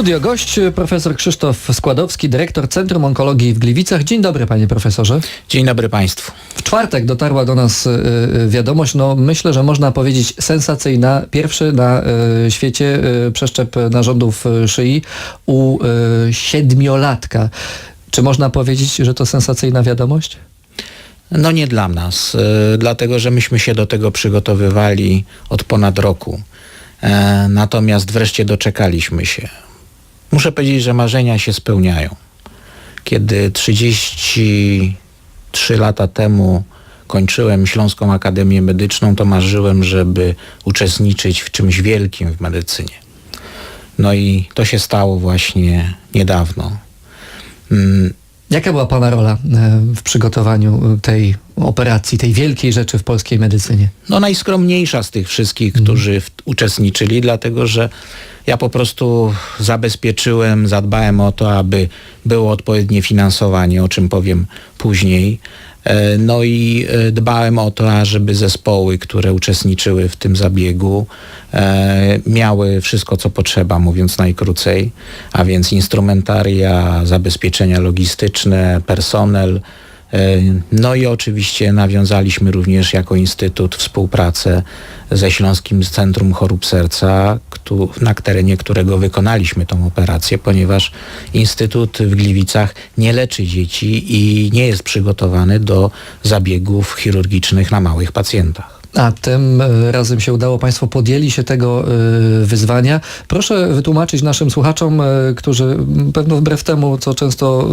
studio gość profesor Krzysztof Składowski, dyrektor Centrum Onkologii w Gliwicach. Dzień dobry panie profesorze. Dzień dobry Państwu. W czwartek dotarła do nas y, y, wiadomość, no myślę, że można powiedzieć sensacyjna. Pierwszy na y, świecie przeszczep narządów szyi u siedmiolatka. Czy można powiedzieć, że to sensacyjna wiadomość? No nie dla nas, dlatego że myśmy się do tego przygotowywali od ponad roku. E, natomiast wreszcie doczekaliśmy się. Muszę powiedzieć, że marzenia się spełniają. Kiedy 33 lata temu kończyłem Śląską Akademię Medyczną, to marzyłem, żeby uczestniczyć w czymś wielkim w medycynie. No i to się stało właśnie niedawno. Jaka była pana rola y, w przygotowaniu y, tej operacji, tej wielkiej rzeczy w polskiej medycynie? no najskromniejsza z tych wszystkich, którzy w, uczestniczyli, dlatego że ja po prostu zabezpieczyłem, zadbałem o to, aby było odpowiednie finansowanie, o czym powiem później. E, No i e, dbałem o to, ażeby zespoły, które uczestniczyły w tym zabiegu, e, miały wszystko, co potrzeba, mówiąc najkrócej, a więc instrumentaria, zabezpieczenia logistyczne, personel, No i oczywiście nawiązaliśmy również jako Instytut współpracę ze Śląskim Centrum Chorób Serca, na terenie którego wykonaliśmy tą operację, ponieważ Instytut w Gliwicach nie leczy dzieci i nie jest przygotowany do zabiegów chirurgicznych na małych pacjentach. A tym e, razem się udało, Państwo podjęli się tego e, wyzwania. Proszę wytłumaczyć naszym słuchaczom, e, którzy pewno wbrew temu, co często,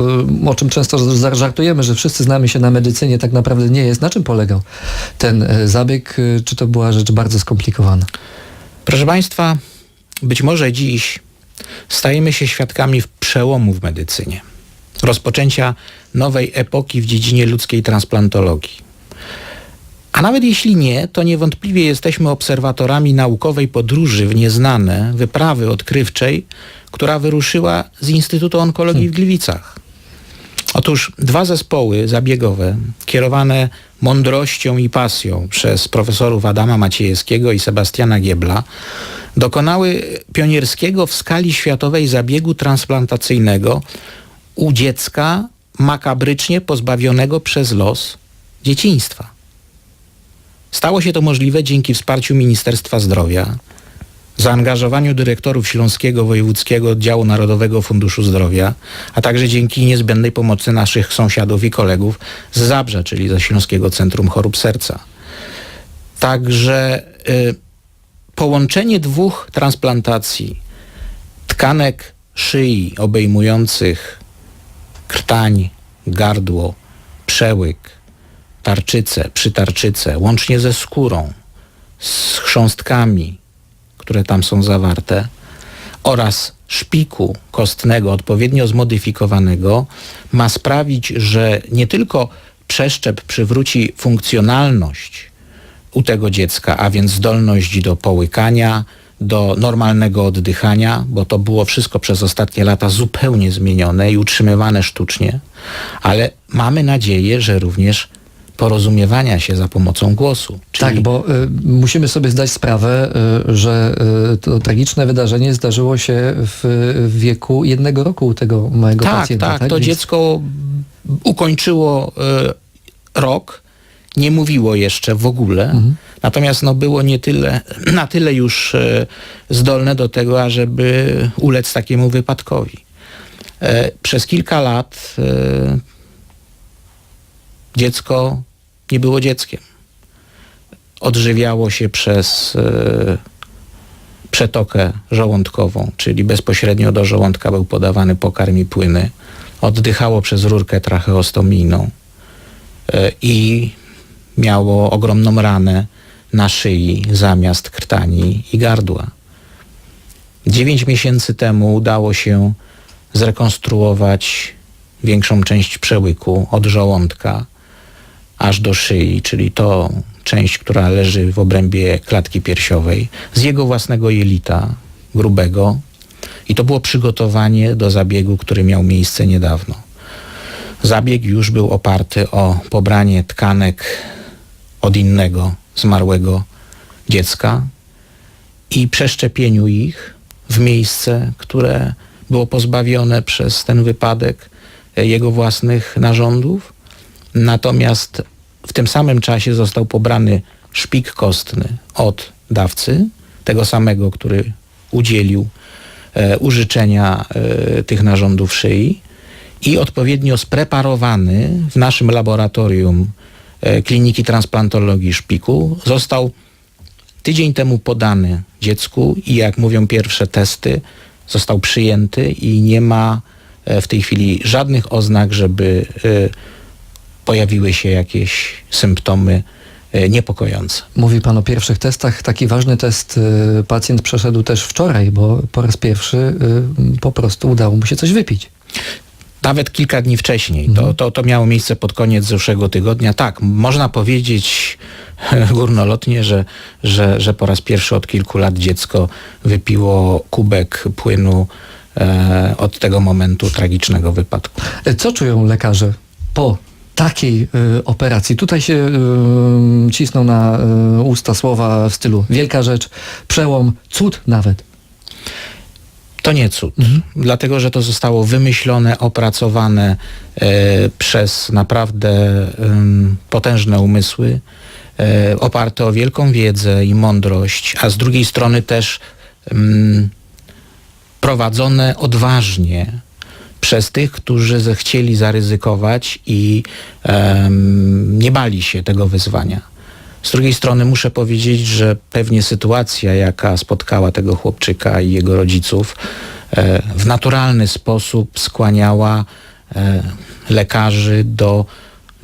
o czym często żartujemy, że wszyscy znamy się na medycynie, tak naprawdę nie jest. Na czym polegał ten zabieg? Czy to była rzecz bardzo skomplikowana? Proszę Państwa, być może dziś stajemy się świadkami przełomu w medycynie, rozpoczęcia nowej epoki w dziedzinie ludzkiej transplantologii. A nawet jeśli nie, to niewątpliwie jesteśmy obserwatorami naukowej podróży w nieznane, wyprawy odkrywczej, która wyruszyła z Instytutu Onkologii w Gliwicach. Otóż dwa zespoły zabiegowe, kierowane mądrością i pasją przez profesorów Adama Maciejewskiego i Sebastiana Giebla, dokonały pionierskiego w skali światowej zabiegu transplantacyjnego u dziecka makabrycznie pozbawionego przez los dzieciństwa. Stało się to możliwe dzięki wsparciu Ministerstwa Zdrowia, zaangażowaniu dyrektorów Śląskiego Wojewódzkiego Oddziału Narodowego Funduszu Zdrowia, a także dzięki niezbędnej pomocy naszych sąsiadów i kolegów z Zabrza, czyli ze Śląskiego Centrum Chorób Serca. Także y, połączenie dwóch transplantacji tkanek szyi obejmujących krtań, gardło, przełyk, tarczycę, przytarczycę, łącznie ze skórą, z chrząstkami, które tam są zawarte, oraz szpiku kostnego odpowiednio zmodyfikowanego ma sprawić, że nie tylko przeszczep przywróci funkcjonalność u tego dziecka, a więc zdolność do połykania, do normalnego oddychania, bo to było wszystko przez ostatnie lata zupełnie zmienione i utrzymywane sztucznie, ale mamy nadzieję, że również porozumiewania się za pomocą głosu. Czyli Tak, bo y, musimy sobie zdać sprawę, y, że y, to tragiczne wydarzenie zdarzyło się w, wieku jednego roku u tego małego tak, pacjenta. tak, to Więc- dziecko ukończyło e, rok, nie mówiło jeszcze w ogóle, Mhm. natomiast no, było nie tyle, na tyle już e, zdolne do tego, ażeby ulec takiemu wypadkowi. E, przez kilka lat dziecko nie było dzieckiem. Odżywiało się przez e, przetokę żołądkową, czyli bezpośrednio do żołądka był podawany pokarm i płyny. Oddychało przez rurkę tracheostomijną e, i miało ogromną ranę na szyi zamiast krtani i gardła. Dziewięć miesięcy temu udało się zrekonstruować większą część przełyku od żołądka aż do szyi, czyli to część, która leży w obrębie klatki piersiowej, z jego własnego jelita grubego. I to było przygotowanie do zabiegu, który miał miejsce niedawno. Zabieg już był oparty o pobranie tkanek od innego zmarłego dziecka i przeszczepieniu ich w miejsce, które było pozbawione przez ten wypadek jego własnych narządów. Natomiast w tym samym czasie został pobrany szpik kostny od dawcy, tego samego, który udzielił e, użyczenia e, tych narządów szyi i odpowiednio spreparowany w naszym laboratorium e, Kliniki Transplantologii Szpiku został tydzień temu podany dziecku i jak mówią pierwsze testy, został przyjęty i nie ma e, w tej chwili żadnych oznak, żeby e, pojawiły się jakieś symptomy e, niepokojące. Mówi pan o pierwszych testach. Taki ważny test y, pacjent przeszedł też wczoraj, bo po raz pierwszy y, po prostu udało mu się coś wypić. Nawet kilka dni wcześniej. To, to, to miało miejsce pod koniec zeszłego tygodnia. Tak, można powiedzieć górnolotnie, że, że, że po raz pierwszy od kilku lat dziecko wypiło kubek płynu e, od tego momentu tragicznego wypadku. E, Co czują lekarze po takiej y, operacji? Tutaj się y, cisną na y, usta słowa w stylu wielka rzecz, przełom, cud nawet. To nie cud, dlatego że to zostało wymyślone, opracowane e, przez naprawdę em, potężne umysły, e, oparte o wielką wiedzę i mądrość, a z drugiej strony też em, prowadzone odważnie przez tych, którzy zechcieli zaryzykować i em, nie bali się tego wyzwania. Z drugiej strony muszę powiedzieć, że pewnie sytuacja, jaka spotkała tego chłopczyka i jego rodziców, e, w naturalny sposób skłaniała e, lekarzy do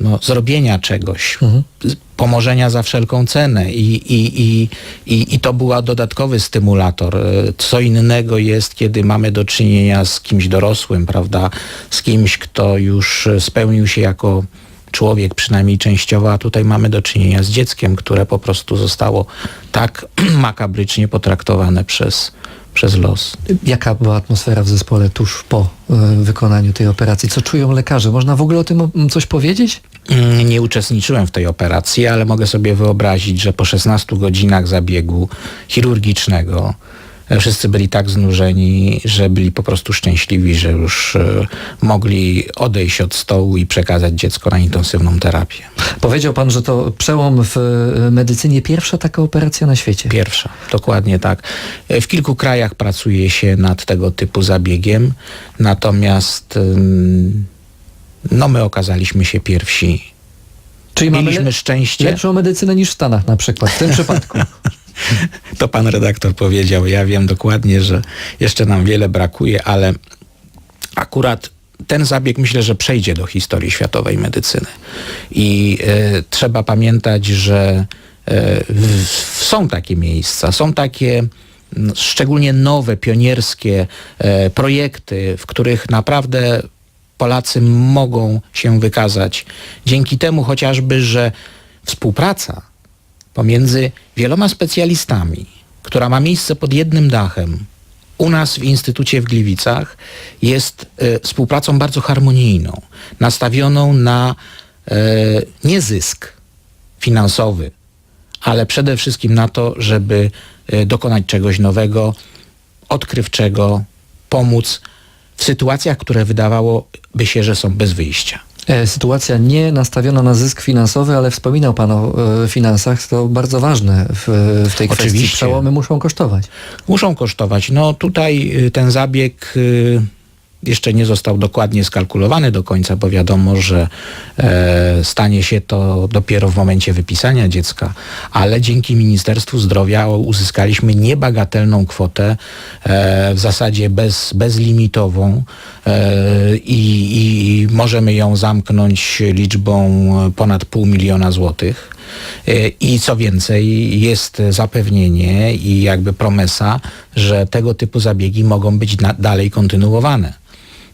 no, zrobienia czegoś, z- pomożenia za wszelką cenę i, i, i, i, i to był dodatkowy stymulator. Co innego jest, kiedy mamy do czynienia z kimś dorosłym, prawda, z kimś, kto już spełnił się jako człowiek, przynajmniej częściowo, a tutaj mamy do czynienia z dzieckiem, które po prostu zostało tak makabrycznie potraktowane przez, przez los. Jaka była atmosfera w zespole tuż po y, wykonaniu tej operacji? Co czują lekarze? Można w ogóle o tym coś powiedzieć? Mm, Nie uczestniczyłem w tej operacji, ale mogę sobie wyobrazić, że po 16 godzinach zabiegu chirurgicznego e, wszyscy byli tak znużeni, że byli po prostu szczęśliwi, że już e, mogli odejść od stołu i przekazać dziecko na intensywną terapię. Powiedział pan, że to przełom w y, medycynie, pierwsza taka operacja na świecie. Pierwsza, dokładnie tak. E, W kilku krajach pracuje się nad tego typu zabiegiem, natomiast no my okazaliśmy się pierwsi. Czyli mamy Mieliśmy le- szczęście. lepszą medycynę niż w Stanach na przykład, w tym przypadku. To pan redaktor powiedział. Ja wiem dokładnie, że jeszcze nam wiele brakuje, ale akurat ten zabieg myślę, że przejdzie do historii światowej medycyny. I e, trzeba pamiętać, że e, w, są takie miejsca, są takie szczególnie nowe, pionierskie e, projekty, w których naprawdę Polacy mogą się wykazać. Dzięki temu chociażby, że współpraca pomiędzy wieloma specjalistami, która ma miejsce pod jednym dachem u nas w Instytucie w Gliwicach, jest e, współpracą bardzo harmonijną, nastawioną na e, nie zysk finansowy, ale przede wszystkim na to, żeby e, dokonać czegoś nowego, odkrywczego, pomóc w sytuacjach, które wydawałoby się, że są bez wyjścia. E, Sytuacja nie nastawiona na zysk finansowy, ale wspominał Pan o e, finansach, to bardzo ważne w, w tej kwestii. Oczywiście. Przełomy muszą kosztować. Muszą kosztować. No tutaj y, ten zabieg y, jeszcze nie został dokładnie skalkulowany do końca, bo wiadomo, że e, stanie się to dopiero w momencie wypisania dziecka, ale dzięki Ministerstwu Zdrowia uzyskaliśmy niebagatelną kwotę, e, w zasadzie bez, bezlimitową e, i, i możemy ją zamknąć liczbą ponad pół miliona złotych. E, I co więcej, jest zapewnienie i jakby promesa, że tego typu zabiegi mogą być dalej kontynuowane.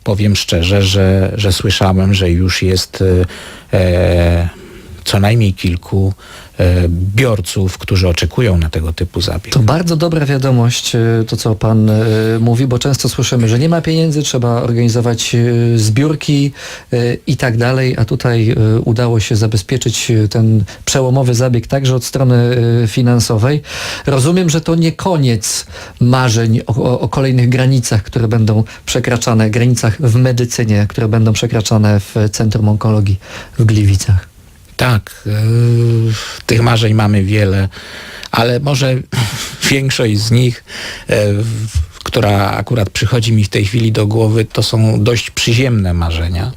Powiem szczerze, że, że słyszałem, że już jest e, co najmniej kilku e, biorców, którzy oczekują na tego typu zabieg. To bardzo dobra wiadomość, e, to co pan e, mówi, bo często słyszymy, że nie ma pieniędzy, trzeba organizować zbiórki i tak dalej, a tutaj udało się zabezpieczyć ten przełomowy zabieg także od strony finansowej. Rozumiem, że to nie koniec marzeń o, o kolejnych granicach, które będą przekraczane, granicach w medycynie, które będą przekraczane w Centrum Onkologii w Gliwicach. Tak, e, tych marzeń mamy wiele, ale może większość z nich, e, która akurat przychodzi mi w tej chwili do głowy, to są dość przyziemne marzenia.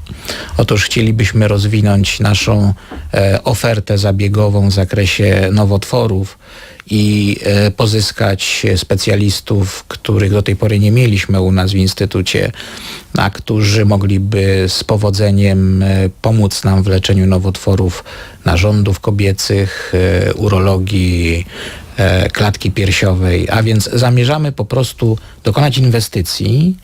Otóż chcielibyśmy rozwinąć naszą e, ofertę zabiegową w zakresie nowotworów i e, pozyskać specjalistów, których do tej pory nie mieliśmy u nas w Instytucie, a którzy mogliby z powodzeniem e, pomóc nam w leczeniu nowotworów narządów kobiecych, e, urologii, klatki piersiowej. A więc zamierzamy po prostu dokonać inwestycji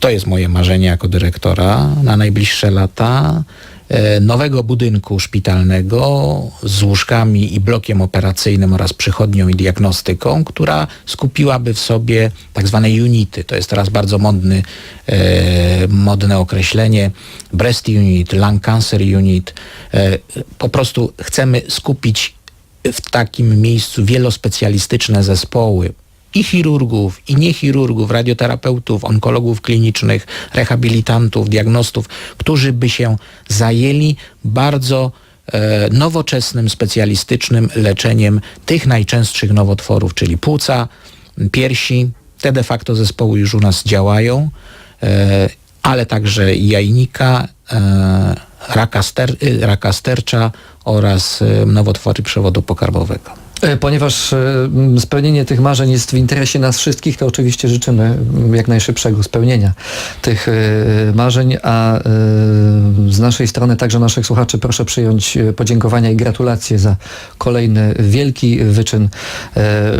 to jest moje marzenie jako dyrektora na najbliższe lata. e, Nowego budynku szpitalnego z łóżkami i blokiem operacyjnym oraz przychodnią i diagnostyką, która skupiłaby w sobie tak zwane unity. To jest teraz bardzo modny, e, modne określenie. Breast unit, lung cancer unit. E, po prostu chcemy skupić w takim miejscu wielospecjalistyczne zespoły i chirurgów, i niechirurgów, radioterapeutów, onkologów klinicznych, rehabilitantów, diagnostów, którzy by się zajęli bardzo e, nowoczesnym, specjalistycznym leczeniem tych najczęstszych nowotworów, czyli płuca, piersi. Te de facto zespoły już u nas działają, e, ale także jajnika, e, raka, ster, raka stercza oraz nowotwory przewodu pokarmowego. E, Ponieważ e, spełnienie tych marzeń jest w interesie nas wszystkich, to oczywiście życzymy jak najszybszego spełnienia tych e, marzeń, a z naszej strony, także naszych słuchaczy, proszę przyjąć podziękowania i gratulacje za kolejny wielki wyczyn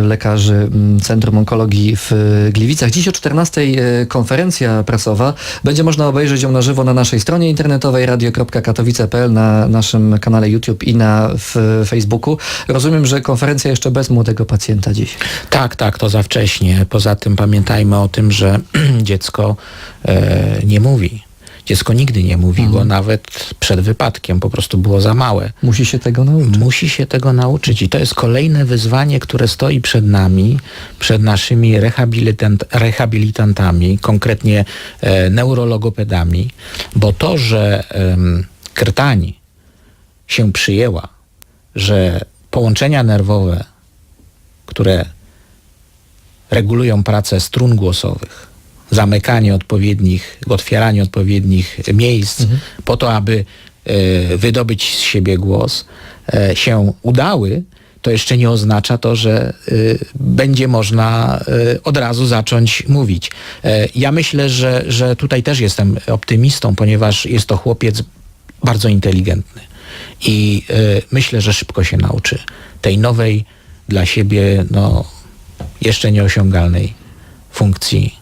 lekarzy Centrum Onkologii w Gliwicach. Dziś o 14 e, konferencja prasowa. Będzie można obejrzeć ją na żywo na naszej stronie internetowej radio.katowice.pl, na naszym kanale YouTube i na Facebooku. Rozumiem, że konferencja jeszcze bez młodego pacjenta dziś. Tak, tak, to za wcześnie. Poza tym pamiętajmy o tym, że dziecko e, nie mówi. Dziecko nigdy nie mówiło, nawet przed wypadkiem, po prostu było za małe. Musi się tego nauczyć. Musi się tego nauczyć i to jest kolejne wyzwanie, które stoi przed nami, przed naszymi rehabilitant, rehabilitantami, konkretnie e, neurologopedami, bo to, że em, krtani się przyjęła, że połączenia nerwowe, które regulują pracę strun głosowych, zamykanie odpowiednich, otwieranie odpowiednich miejsc po to, aby e, wydobyć z siebie głos, e, się udały, to jeszcze nie oznacza to, że y, będzie można y, od razu zacząć mówić. E, ja myślę, że, że tutaj też jestem optymistą, ponieważ jest to chłopiec bardzo inteligentny i y, myślę, że szybko się nauczy tej nowej dla siebie no, jeszcze nieosiągalnej funkcji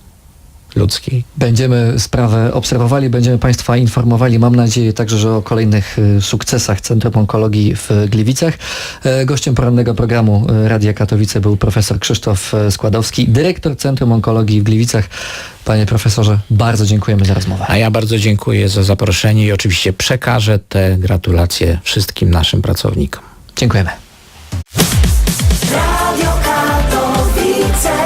ludzkiej. Będziemy sprawę obserwowali, będziemy Państwa informowali. Mam nadzieję także, że o kolejnych y, sukcesach Centrum Onkologii w Gliwicach. E, Gościem porannego programu y, Radia Katowice był profesor Krzysztof e, Składowski, dyrektor Centrum Onkologii w Gliwicach. Panie profesorze, bardzo dziękujemy za rozmowę. A ja bardzo dziękuję za zaproszenie i oczywiście przekażę te gratulacje wszystkim naszym pracownikom. Dziękujemy. Radio Katowice.